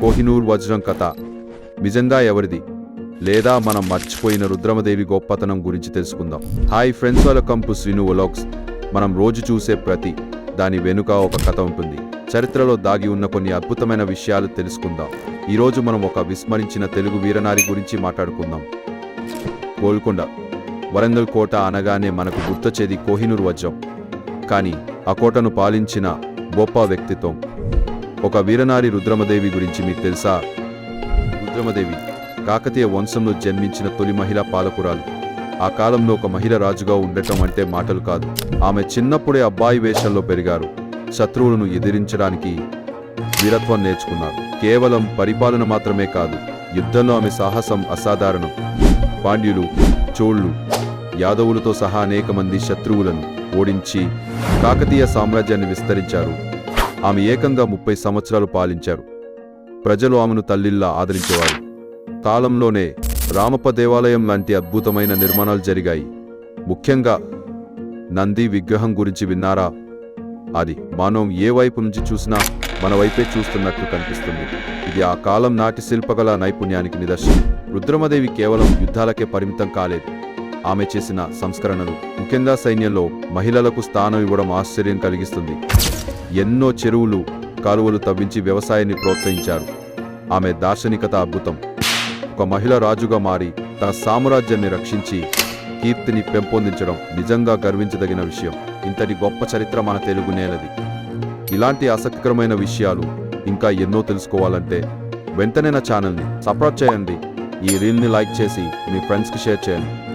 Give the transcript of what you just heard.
కోహినూర్ వజ్రం కథ. నిజంగా ఎవరిది? లేదా మనం మర్చిపోయిన రుద్రమదేవి గొప్పతనం గురించి తెలుసుకుందాం. Hi friends welcome to Srinu vlogs మనం రోజు చూసే ప్రతి దాని వెనుక ఒక కథ ఉంటుంది. చరిత్రలో దాగి ఉన్న కొన్ని అద్భుతమైన విషయాలు తెలుసుకుందాం. ఈరోజు మనం ఒక విస్మరించిన తెలుగు వీరనారి గురించి మాట్లాడుకుందాం. గోల్కొండ వరంగల్ కోట అనగానే మనకు గుర్తొచ్చేది కోహినూర్ వజ్రం. కానీ ఆ కోటను పాలించిన గొప్ప వ్యక్తిత్వం. ఒక వీరనారి రుద్రమదేవి గురించి మీకు తెలుసా? రుద్రమదేవి కాకతీయ వంశంలో జన్మించిన తొలి మహిళా పాలకురాలు. ఆ కాలంలో ఒక మహిళ రాజుగా ఉండటం అంటే మాటలు కాదు. ఆమె చిన్నప్పుడే అబ్బాయి వేషంలో పెరిగారు. శత్రువులను ఎదిరించడానికి వీరత్వం నేర్చుకున్నారు. కేవలం పరిపాలన మాత్రమే కాదు యుద్ధంలో ఆమె సాహసం అసాధారణం. పాండ్యులు చోళ్ళు యాదవులతో సహా అనేక మంది శత్రువులను ఓడించి కాకతీయ సామ్రాజ్యాన్ని విస్తరించారు. ఆమె ఏకంగా ముప్పై సంవత్సరాలు పాలించారు. ప్రజలు ఆమెను తల్లిల్లా ఆదరించేవారు. కాలంలోనే రామప్ప దేవాలయం లాంటి అద్భుతమైన నిర్మాణాలు జరిగాయి. ముఖ్యంగా నంది విగ్రహం గురించి విన్నారా? అది మనం ఏ వైపు నుంచి చూసినా మన వైపే చూస్తున్నట్లు కనిపిస్తుంది. ఇది ఆ కాలం నాటి శిల్పకళ నైపుణ్యానికి నిదర్శనం. రుద్రమదేవి కేవలం యుద్ధాలకే పరిమితం కాలేదు. ఆమె చేసిన సంస్కరణలు ముఖ్యంగా సైన్యంలో మహిళలకు స్థానం ఇవ్వడం ఆశ్చర్యం కలిగిస్తుంది. ఎన్నో చెరువులు కాలువలు తవ్వించి వ్యవసాయాన్ని ప్రోత్సహించారు. ఆమె దార్శనికత అద్భుతం. ఒక మహిళ రాజుగా మారి తన సామ్రాజ్యాన్ని రక్షించి కీర్తిని పెంపొందించడం నిజంగా గర్వించదగిన విషయం. ఇంతటి గొప్ప చరిత్ర మన తెలుగు నేలది. ఇలాంటి ఆసక్తికరమైన విషయాలు ఇంకా ఎన్నో తెలుసుకోవాలంటే వెంటనే నా ఛానల్ని సపోర్ట్ చేయండి. ఈ రీల్ని లైక్ చేసి మీ ఫ్రెండ్స్కి షేర్ చేయండి.